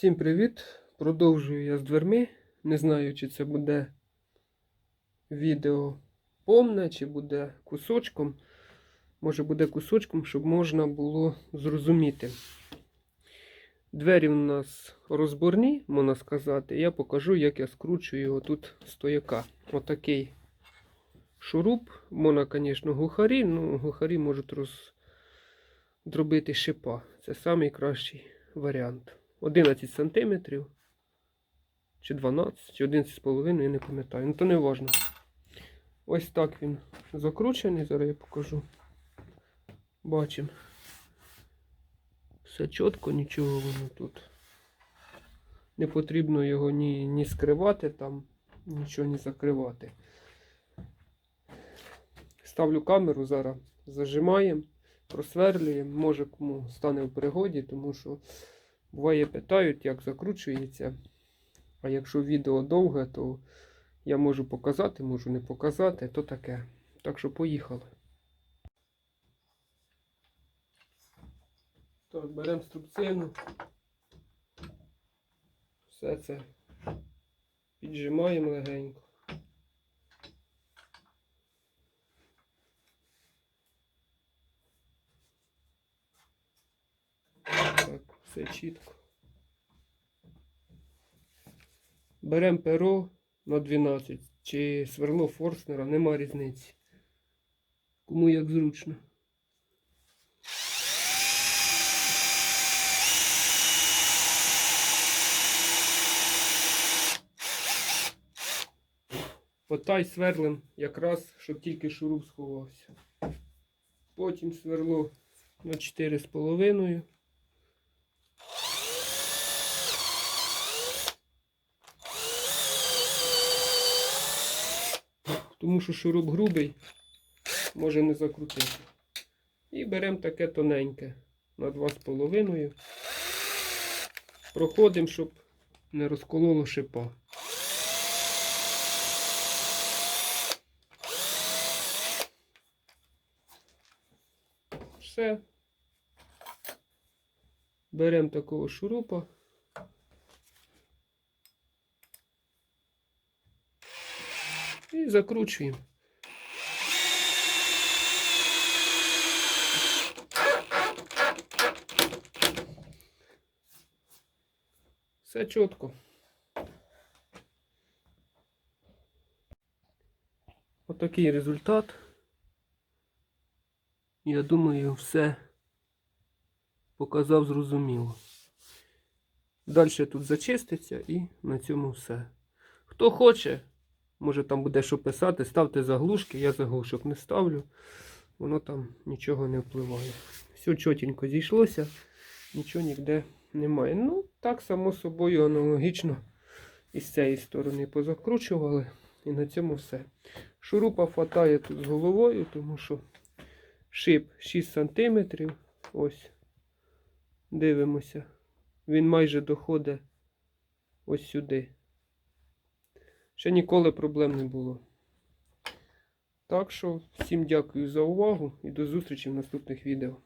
Всім привіт! Продовжую я з дверми. Не знаю, чи це буде відео повне, чи буде кусочком. Може буде кусочком, щоб можна було зрозуміти. Двері у нас розборні, можна сказати. Я покажу, як я скручую його тут стояка. Отакий шуруп. Можна, звісно, глухарі, але глухарі можуть роздробити шипа. Це найкращий варіант. 11 сантиметрів, чи 12, чи 11,5, я не пам'ятаю. Ну то не важно. Ось так він закручений, зараз я покажу. Бачимо. Все чітко, нічого воно тут. Не потрібно його ні, ні скривати там, нічого не закривати. Ставлю камеру зараз, зажимаємо, просверлюємо, може кому стане в пригоді, тому що буває питають, як закручується. А якщо відео довге, то я можу показати, можу не показати, то таке. Так що поїхали. Так, беремо струбцину. Все це піджимаємо легенько. Так, все чітко. Беремо перо на 12 чи сверло Форснера, нема різниці. Кому як зручно. Отай сверлим якраз, щоб тільки шуруп сховався. Потім сверло на 4,5. Тому що шуруп грубий, може не закрутити. І беремо таке тоненьке на 2,5. Проходимо, щоб не розкололо шипа. Все. Беремо такого шурупа. Закручуємо. Все чітко. Отакий результат. Я думаю, все показав зрозуміло. Далі тут зачиститься і на цьому все. Хто хоче, може там буде що писати, ставте заглушки, я заглушок не ставлю. Воно там нічого не впливає. Все чотенько зійшлося, нічого ніде немає. Ну, так, само собою, аналогічно і з цієї сторони позакручували. І на цьому все. Шурупа хватає тут з головою, тому що шип 6 см. Ось. Дивимося. Він майже доходить ось сюди. Ще ніколи проблем не було. Так що, всім дякую за увагу і до зустрічі в наступних відео.